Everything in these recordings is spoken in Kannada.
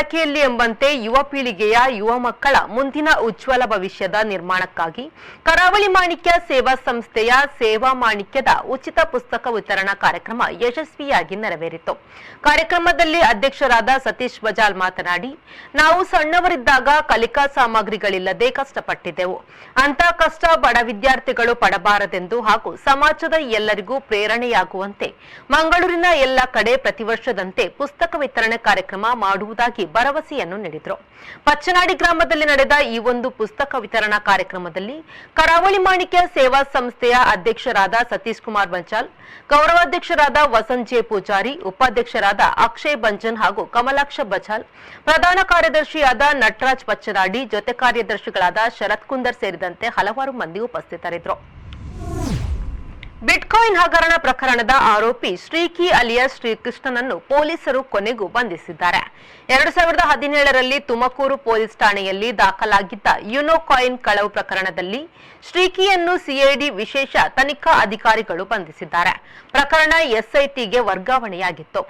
ಬಳಕೆಯಲ್ಲಿ ಎಂಬಂತೆ ಯುವ ಪೀಳಿಗೆಯ ಯುವ ಮಕ್ಕಳ ಮುಂದಿನ ಉಜ್ವಲ ಭವಿಷ್ಯದ ನಿರ್ಮಾಣಕ್ಕಾಗಿ ಕರಾವಳಿ ಮಾಣಿಕ್ಯ ಸೇವಾ ಸಂಸ್ಥೆಯ ಸೇವಾ ಮಾಣಿಕ್ಯದ ಉಚಿತ ಪುಸ್ತಕ ವಿತರಣಾ ಕಾರ್ಯಕ್ರಮ ಯಶಸ್ವಿಯಾಗಿ ನೆರವೇರಿತು. ಕಾರ್ಯಕ್ರಮದಲ್ಲಿ ಅಧ್ಯಕ್ಷರಾದ ಸತೀಶ್ ಬಜಾಲ್ ಮಾತನಾಡಿ, ನಾವು ಸಣ್ಣವರಿದ್ದಾಗ ಕಲಿಕಾ ಸಾಮಗ್ರಿಗಳಿಲ್ಲದೆ ಕಷ್ಟಪಟ್ಟಿದ್ದೆವು. ಅಂತ ಕಷ್ಟ ಬಡ ವಿದ್ಯಾರ್ಥಿಗಳು ಪಡಬಾರದೆಂದು ಹಾಗೂ ಸಮಾಜದ ಎಲ್ಲರಿಗೂ ಪ್ರೇರಣೆಯಾಗುವಂತೆ ಮಂಗಳೂರಿನ ಎಲ್ಲ ಕಡೆ ಪ್ರತಿ ವರ್ಷದಂತೆ ಪುಸ್ತಕ ವಿತರಣೆ ಕಾರ್ಯಕ್ರಮ ಮಾಡುವುದಾಗಿ ಭರವಸೆಯನ್ನು ನೀಡಿದರು. ಪಚ್ಚನಾಡಿ ಗ್ರಾಮದಲ್ಲಿ ನಡೆದ ಈ ಒಂದು ಪುಸ್ತಕ ವಿತರಣಾ ಕಾರ್ಯಕ್ರಮದಲ್ಲಿ ಕರಾವಳಿ ಮಾಣಿಕ್ಯ ಸೇವಾ ಸಂಸ್ಥೆಯ ಅಧ್ಯಕ್ಷರಾದ ಸತೀಶ್ ಕುಮಾರ್ ಬಂಚಾಲ್, ಗೌರವಾಧ್ಯಕ್ಷರಾದ ವಸಂತ್ ಜೆ ಪೂಜಾರಿ, ಉಪಾಧ್ಯಕ್ಷರಾದ ಅಕ್ಷಯ್ ಬಂಜನ್ ಹಾಗೂ ಕಮಲಾಕ್ಷ ಬಚಾಲ್, ಪ್ರಧಾನ ಕಾರ್ಯದರ್ಶಿಯಾದ ನಟರಾಜ್ ಪಚ್ಚನಾಡಿ, ಜೊತೆ ಕಾರ್ಯದರ್ಶಿಗಳಾದ ಶರತ್ ಕುಂದರ್ ಸೇರಿದಂತೆ ಹಲವಾರು ಮಂದಿ ಉಪಸ್ಥಿತರಿದ್ದರು. ಬಿಟ್ಕಾಯಿನ್ ಹಗರಣ ಪ್ರಕರಣದ ಆರೋಪಿ ಶ್ರೀಕಿ ಅಲಿಯಾಸ್ ಶ್ರೀಕೃಷ್ಣನನ್ನು ಪೊಲೀಸರು ಕೊನೆಗೂ ಬಂಧಿಸಿದ್ದಾರೆ. ಎರಡು ಸಾವಿರದ ಹದಿನೇಳರಲ್ಲಿ ತುಮಕೂರು ಪೊಲೀಸ್ ಠಾಣೆಯಲ್ಲಿ ದಾಖಲಾಗಿದ್ದ ಯುನೋಕಾಯಿನ್ ಕಳವು ಪ್ರಕರಣದಲ್ಲಿ ಶ್ರೀಕಿಯನ್ನು ಸಿಐಡಿ ವಿಶೇಷ ತನಿಖಾ ಅಧಿಕಾರಿಗಳು ಬಂಧಿಸಿದ್ದಾರೆ. ಪ್ರಕರಣ ಎಸ್ಐಟಿಗೆ ವರ್ಗಾವಣೆಯಾಗಿತ್ತು.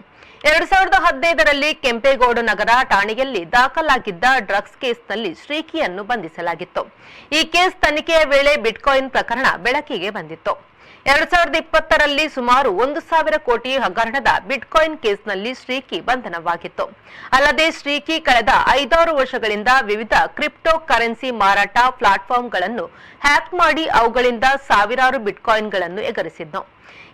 ಎರಡು ಸಾವಿರದ ಹದಿನೈದರಲ್ಲಿ ಕೆಂಪೇಗೌಡ ನಗರ ಠಾಣೆಯಲ್ಲಿ ದಾಖಲಾಗಿದ್ದ ಡ್ರಗ್ಸ್ ಕೇಸ್ನಲ್ಲಿ ಶ್ರೀಕಿಯನ್ನು ಬಂಧಿಸಲಾಗಿತ್ತು. ಈ ಕೇಸ್ ತನಿಖೆಯ ವೇಳೆ ಬಿಟ್ಕಾಯಿನ್ ಪ್ರಕರಣ ಬೆಳಕಿಗೆ ಬಂದಿತ್ತು. ಎರಡು ಸಾವಿರದ ಇಪ್ಪತ್ತರಲ್ಲಿ ಸುಮಾರು ಒಂದು ಸಾವಿರ ಕೋಟಿ ಹಗರಣದ ಬಿಟ್ಕಾಯಿನ್ ಕೇಸ್ನಲ್ಲಿ ಶ್ರೀಕಿ ಬಂಧನವಾಗಿತ್ತು. ಅಲ್ಲದೆ ಶ್ರೀಕಿ ಕಳೆದ ಐದಾರು ವರ್ಷಗಳಿಂದ ವಿವಿಧ ಕ್ರಿಪ್ಟೋ ಕರೆನ್ಸಿ ಮಾರಾಟ ಪ್ಲಾಟ್ಫಾರ್ಮ್ಗಳನ್ನು ಹ್ಯಾಕ್ ಮಾಡಿ ಅವುಗಳಿಂದ ಸಾವಿರಾರು ಬಿಟ್ಕಾಯಿನ್ಗಳನ್ನು ಎಗರಿಸಿದ್ದು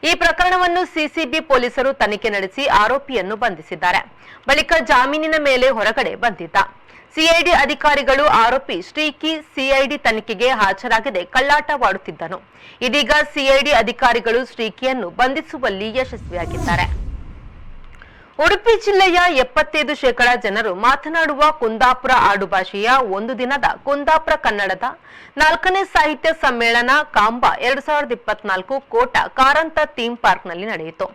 ಈ ಪ್ರಕರಣವನ್ನು ಸಿಸಿಬಿ ಪೊಲೀಸರು ತನಿಖೆ ನಡೆಸಿ ಆರೋಪಿಯನ್ನು ಬಂಧಿಸಿದ್ದಾರೆ. ಬಳಿಕ ಜಾಮೀನಿನ ಮೇಲೆ ಹೊರಗಡೆ ಬಂದಿದ್ದ. ಸಿಐಡಿ ಅಧಿಕಾರಿಗಳು ಆರೋಪಿ ಶ್ರೀಕಿ ಸಿಐಡಿ ತನಿಖೆಗೆ ಹಾಜರಾಗದೆ ಕಳ್ಳಾಟವಾಡುತ್ತಿದ್ದನು. ಇದೀಗ ಸಿಐಡಿ ಅಧಿಕಾರಿಗಳು ಶ್ರೀಕಿಯನ್ನು ಬಂಧಿಸುವಲ್ಲಿ ಯಶಸ್ವಿಯಾಗಿದ್ದಾರೆ. ಉಡುಪಿ ಜಿಲ್ಲೆಯ ಎಪ್ಪತ್ತೈದು ಶೇಕಡ ಜನರು ಮಾತನಾಡುವ ಕುಂದಾಪುರ ಆಡುಭಾಷೆಯ ಒಂದು ದಿನದ ಕುಂದಾಪುರ ಕನ್ನಡದ ನಾಲ್ಕನೇ ಸಾಹಿತ್ಯ ಸಮ್ಮೇಳನ ಕಾಂಬ ಎರಡ್ ಸಾವಿರದ ಇಪ್ಪತ್ನಾಲ್ಕು ಕೋಟ ಕಾರಂತ ಥೀಮ್ ಪಾರ್ಕ್ನಲ್ಲಿ ನಡೆಯಿತು.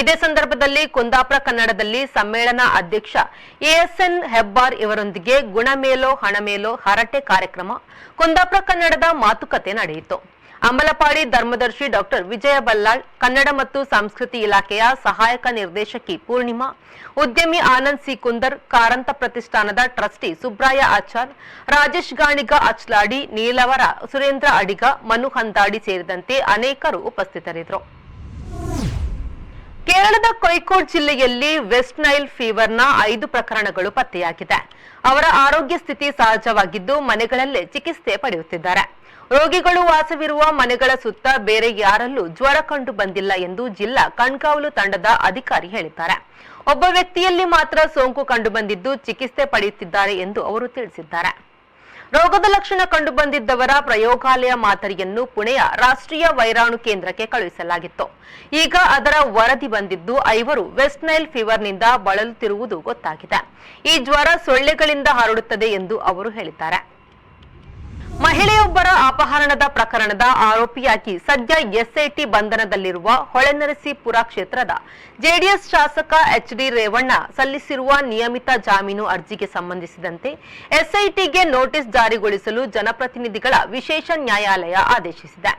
ಇದೇ ಸಂದರ್ಭದಲ್ಲಿ ಕುಂದಾಪುರ ಕನ್ನಡದಲ್ಲಿ ಸಮ್ಮೇಳನ ಅಧ್ಯಕ್ಷ ಎಎಸ್ಎನ್ ಹೆಬ್ಬಾರ್ ಇವರೊಂದಿಗೆ ಗುಣಮೇಲೋ ಹಣಮೇಲೋ ಹರಟೆ ಕಾರ್ಯಕ್ರಮ, ಕುಂದಾಪುರ ಕನ್ನಡದ ಮಾತುಕತೆ ನಡೆಯಿತು. ಅಮಲಪಾಡಿ ಧರ್ಮದರ್ಶಿ ಡಾಕ್ಟರ್ ವಿಜಯ ಬಲ್ಲಾಳ್, ಕನ್ನಡ ಮತ್ತು ಸಂಸ್ಕೃತಿ ಇಲಾಖೆಯ ಸಹಾಯಕ ನಿರ್ದೇಶಕಿ ಪೂರ್ಣಿಮಾ, ಉದ್ಯಮಿ ಆನಂದ್ ಸಿ ಕುಂದರ್, ಕಾರಂತ ಪ್ರತಿಷ್ಠಾನದ ಟ್ರಸ್ಟಿ ಸುಬ್ರಾಯ ಆಚಾರ್, ರಾಜೇಶ್ ಗಾಣಿಗ ಅಚ್ಲಾಡಿ, ನೀಲವರ, ಸುರೇಂದ್ರ ಅಡಿಗ, ಮನು ಹಂದಾಡಿ ಸೇರಿದಂತೆ ಅನೇಕರು ಉಪಸ್ಥಿತರಿದ್ದರು. ಕೇರಳದ ಕೊಯ್ಕೋಡ್ ಜಿಲ್ಲೆಯಲ್ಲಿ ವೆಸ್ಟ್ ನೈಲ್ ಫೀವರ್ನ ಐದು ಪ್ರಕರಣಗಳು ಪತ್ತೆಯಾಗಿದೆ. ಅವರ ಆರೋಗ್ಯ ಸ್ಥಿತಿ ಸಹಜವಾಗಿದ್ದು ಮನೆಗಳಲ್ಲೇ ಚಿಕಿತ್ಸೆ ಪಡೆಯುತ್ತಿದ್ದಾರೆ. ರೋಗಿಗಳು ವಾಸವಿರುವ ಮನೆಗಳ ಸುತ್ತ ಬೇರೆ ಯಾರಲ್ಲೂ ಜ್ವರ ಕಂಡು ಬಂದಿಲ್ಲ ಎಂದು ಜಿಲ್ಲಾ ಕಣ್ಕಾವಲು ತಂಡದ ಅಧಿಕಾರಿ ಹೇಳಿದ್ದಾರೆ. ಒಬ್ಬ ವ್ಯಕ್ತಿಯಲ್ಲಿ ಮಾತ್ರ ಸೋಂಕು ಕಂಡುಬಂದಿದ್ದು ಚಿಕಿತ್ಸೆ ಪಡೆಯುತ್ತಿದ್ದಾರೆ ಎಂದು ಅವರು ತಿಳಿಸಿದ್ದಾರೆ. ರೋಗದ ಲಕ್ಷಣ ಕಂಡುಬಂದಿದ್ದವರ ಪ್ರಯೋಗಾಲಯ ಮಾದರಿಯನ್ನು ಪುಣೆಯ ರಾಷ್ಟ್ರೀಯ ವೈರಾಣು ಕೇಂದ್ರಕ್ಕೆ ಕಳುಹಿಸಲಾಗಿತ್ತು. ಈಗ ಅದರ ವರದಿ ಬಂದಿದ್ದು ಐವರು ವೆಸ್ಟ್ ನೈಲ್ ಫೀವರ್ನಿಂದ ಬಳಲುತ್ತಿರುವುದು ಗೊತ್ತಾಗಿದೆ. ಈ ಜ್ವರ ಸೊಳ್ಳೆಗಳಿಂದ ಹರಡುತ್ತದೆ ಎಂದು ಅವರು ಹೇಳಿದ್ದಾರೆ. ಮಹಿಳೆಯೊಬ್ಬರ ಅಪಹರಣದ ಪ್ರಕರಣದ ಆರೋಪಿಯಾಗಿ ಸದ್ಯ ಎಸ್ಐಟಿ ಬಂಧನದಲ್ಲಿರುವ ಹೊಳೆನರಸೀಪುರ ಕ್ಷೇತ್ರದ ಜೆಡಿಎಸ್ ಶಾಸಕ ಎಚ್ ಡಿ ರೇವಣ್ಣ ಸಲ್ಲಿಸಿರುವ ನಿಯಮಿತ ಜಾಮೀನು ಅರ್ಜಿಗೆ ಸಂಬಂಧಿಸಿದಂತೆ ಎಸ್ಐಟಿಗೆ ನೋಟಿಸ್ ಜಾರಿಗೊಳಿಸಲು ಜನಪ್ರತಿನಿಧಿಗಳ ವಿಶೇಷ ನ್ಯಾಯಾಲಯ ಆದೇಶಿಸಿದೆ.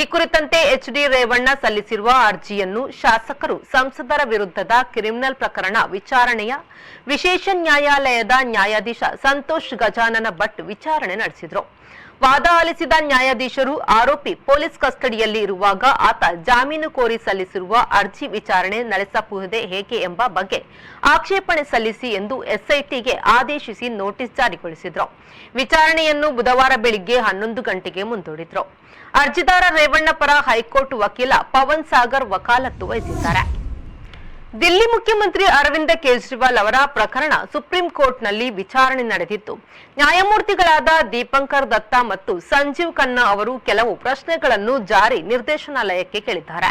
ಈ ಕುರಿತಂತೆ ಎಚ್ ಡಿ ರೇವಣ್ಣ ಸಲ್ಲಿಸಿರುವ ಅರ್ಜಿಯನ್ನು ಶಾಸಕರು ಸಂಸದರ ವಿರುದ್ಧದ ಕ್ರಿಮಿನಲ್ ಪ್ರಕರಣ ವಿಚಾರಣೆಯ ವಿಶೇಷ ನ್ಯಾಯಾಲಯದ ನ್ಯಾಯಾಧೀಶ ಸಂತೋಷ್ ಗಜಾನನ ಭಟ್ ವಿಚಾರಣೆ ನಡೆಸಿದರು. ವಾದ ಆಲಿಸಿದ ನ್ಯಾಯಾಧೀಶರು ಆರೋಪಿ ಪೊಲೀಸ್ ಕಸ್ಟಡಿಯಲ್ಲಿ ಇರುವಾಗ ಆತ ಜಾಮೀನು ಕೋರಿ ಸಲ್ಲಿಸಿರುವ ಅರ್ಜಿ ವಿಚಾರಣೆ ನಡೆಸಬಹುದೇ ಹೇಗೆ ಎಂಬ ಬಗ್ಗೆ ಆಕ್ಷೇಪಣೆ ಸಲ್ಲಿಸಿ ಎಂದು ಎಸ್ಐಟಿಗೆ ಆದೇಶಿಸಿ ನೋಟಿಸ್ ಜಾರಿಗೊಳಿಸಿದ್ರು. ವಿಚಾರಣೆಯನ್ನು ಬುಧವಾರ ಬೆಳಿಗ್ಗೆ ಹನ್ನೊಂದು ಗಂಟೆಗೆ ಮುಂದೂಡಿದ್ರು. ಅರ್ಜಿದಾರ ರೇವಣ್ಣ ಪರ ಹೈಕೋರ್ಟ್ ವಕೀಲ ಪವನ್ ಸಾಗರ್ ವಕಾಲತ್ತು ವಹಿಸಿದ್ದಾರೆ. ದಿಲ್ಲಿ ಮುಖ್ಯಮಂತ್ರಿ ಅರವಿಂದ ಕೇಜ್ರಿವಾಲ್ ಅವರ ಪ್ರಕರಣ ಸುಪ್ರೀಂ ಕೋರ್ಟ್ನಲ್ಲಿ ವಿಚಾರಣೆ ನಡೆದಿತ್ತು. ನ್ಯಾಯಮೂರ್ತಿಗಳಾದ ದೀಪಂಕರ್ ದತ್ತಾ ಮತ್ತು ಸಂಜೀವ್ ಖನ್ನಾ ಅವರು ಕೆಲವು ಪ್ರಶ್ನೆಗಳನ್ನು ಜಾರಿ ನಿರ್ದೇಶನಾಲಯಕ್ಕೆ ಕೇಳಿದ್ದಾರೆ.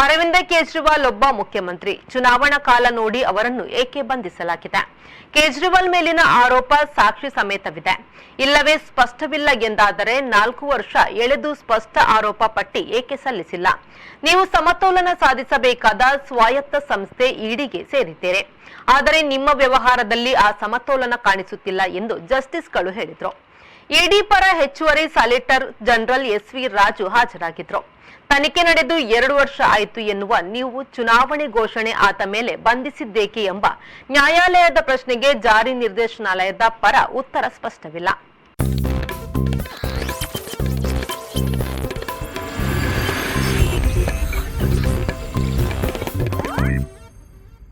ಅರವಿಂದ ಕೇಜ್ರಿವಾಲ್ ಒಬ್ಬ ಮುಖ್ಯಮಂತ್ರಿ. ಚುನಾವಣಾ ಕಾಲ ನೋಡಿ ಅವರನ್ನು ಏಕೆ ಬಂಧಿಸಲಾಗಿದೆ? ಕೇಜ್ರಿವಾಲ್ ಮೇಲಿನ ಆರೋಪ ಸಾಕ್ಷಿ ಸಮೇತವಿದೆ. ಇಲ್ಲವೇ ಸ್ಪಷ್ಟವಿಲ್ಲ ಎಂದಾದರೆ ನಾಲ್ಕು ವರ್ಷ ಎಳೆದು ಸ್ಪಷ್ಟ ಆರೋಪ ಪಟ್ಟಿ ಏಕೆ ಸಲ್ಲಿಸಿಲ್ಲ? ನೀವು ಸಮತೋಲನ ಸಾಧಿಸಬೇಕಾದ ಸ್ವಾಯತ್ತ ಸಂಸ್ಥೆ ಇಡಿಗೆ ಸೇರಿದ್ದೀರಿ. ಆದರೆ ನಿಮ್ಮ ವ್ಯವಹಾರದಲ್ಲಿ ಆ ಸಮತೋಲನ ಕಾಣಿಸುತ್ತಿಲ್ಲ ಎಂದು ಜಸ್ಟಿಸ್ಗಳು ಹೇಳಿದರು. ಇಡಿ ಪರ ಹೆಚ್ಚುವರಿ solicitor general S V Raju ಹಾಜರಾಗಿದ್ರು. ತನಿಖೆ ನಡೆದು ಎರಡು ವರ್ಷ ಆಯಿತು ಎನ್ನುವ ನೀವು ಚುನಾವಣೆ ಘೋಷಣೆ ಆದ ಮೇಲೆ ಬಂಧಿಸಿದ್ದೇಕೆ ಎಂಬ ನ್ಯಾಯಾಲಯದ ಪ್ರಶ್ನೆಗೆ ಜಾರಿ ನಿರ್ದೇಶನಾಲಯದ ಪರ ಉತ್ತರ ಸ್ಪಷ್ಟವಿಲ್ಲ.